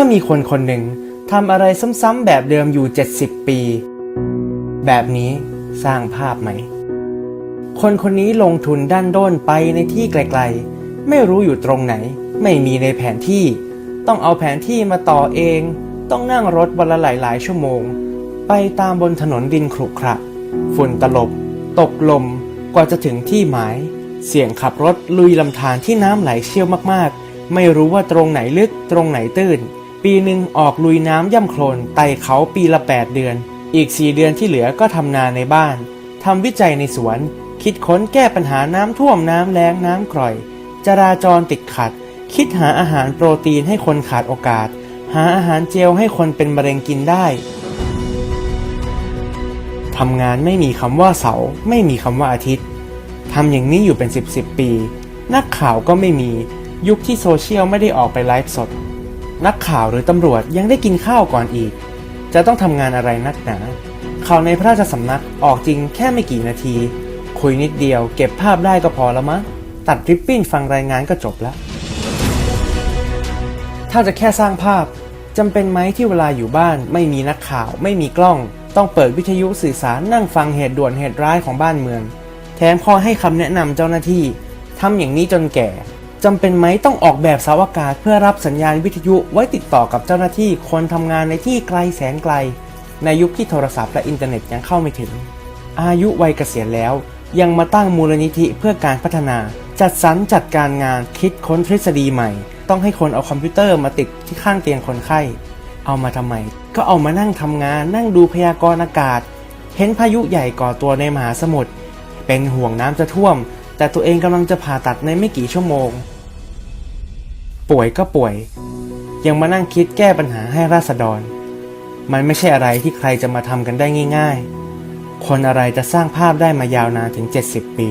ามีคนคนหนึ่งทำอะไรซ้ำๆแบบเดิมอยู่ 70 ปี แบบนี้สร้างภาพไหม คนคนนี้ลงทุนด้านด้นไปในที่ไกลๆ ไม่รู้อยู่ตรงไหน ไม่มีในแผนที่ ต้องเอาแผนที่มาต่อเอง ต้องนั่งรถวันละหลายๆ ชั่วโมง ไปตามบนถนนดินขรุขระฝุ่นตลบ ตกลม กว่าจะถึงที่หมาย เสี่ยงขับรถลุยลำธารที่น้ำไหลเชี่ยวมากๆ ไม่รู้ว่าตรงไหนลึกตรงไหนตื้น ปีหนึ่งออกลุยน้ำย่ำโคลนไต่เขาปีละ 8 เดือน อีก 4 เดือนที่เหลือก็ทำนาในบ้านทำวิจัยในสวน คิดค้นแก้ปัญหาน้ำท่วมน้ำแล้งน้ำกร่อย จราจรติดขัด คิดหาอาหารโปรตีนให้คนขาดโอกาส หาอาหารเจลให้คนเป็นมะเร็งกินได้ทำงานไม่มีคำว่าเสาร์ไม่มีคำว่าอาทิตย์ทำอย่างนี้อยู่เป็น 10บสปี นักข่าวก็ไม่มียุคที่โซเชียลไม่ได้ออกไปไลฟ์สด นักข่าวหรือตำรวจยังได้กินข้าวก่อนอีก จะต้องทำงานอะไรนักหนา ข่าวในพระราชสำนักออกจริงแค่ไม่กี่นาที คุยนิดเดียวเก็บภาพได้ก็พอแล้วมั้ง ตัดริบบิ้นฟังรายงานก็จบแล้ว ถ้าจะแค่สร้างภาพจำเป็นไหมที่เวลาอยู่บ้าน ไม่มีนักข่าว ไม่มีกล้อง ต้องเปิดวิทยุสื่อสารนั่งฟังเหตุด่วนเหตุร้ายของบ้านเมือง แถมคอยให้คำแนะนำเจ้าหน้าที่ทำอย่างนี้จนแก่ จำเป็นไหมต้องออกแบบเสาอากาศเพื่อรับสัญญาณวิทยุไว้ติดต่อกับเจ้าหน้าที่คนทำงานในที่ไกลแสนไกล ในยุคที่โทรศัพท์และอินเทอร์เน็ตยังเข้าไม่ถึง อายุวัยเกษียณแล้ว ยังมาตั้งมูลนิธิเพื่อการพัฒนา จัดสรรจัดการงานคิดค้นทฤษฎีใหม่ ต้องให้คนเอาคอมพิวเตอร์มาติดที่ข้างเตียงคนไข้ เอามาทำไม ก็เอามานั่งทำงานนั่งดูพยากรณ์อากาศ เห็นพายุใหญ่ก่อตัวในมหาสมุทรเป็นห่วงน้ำจะท่วม แต่ตัวเองกำลังจะผ่าตัดในไม่กี่ชั่วโมง ป่วยก็ป่วย ยังมานั่งคิดแก้ปัญหาให้ราษฎร มันไม่ใช่อะไรที่ใครจะมาทำกันได้ง่าย ๆ คนอะไรจะสร้างภาพได้มายาวนานถึง 70 ปี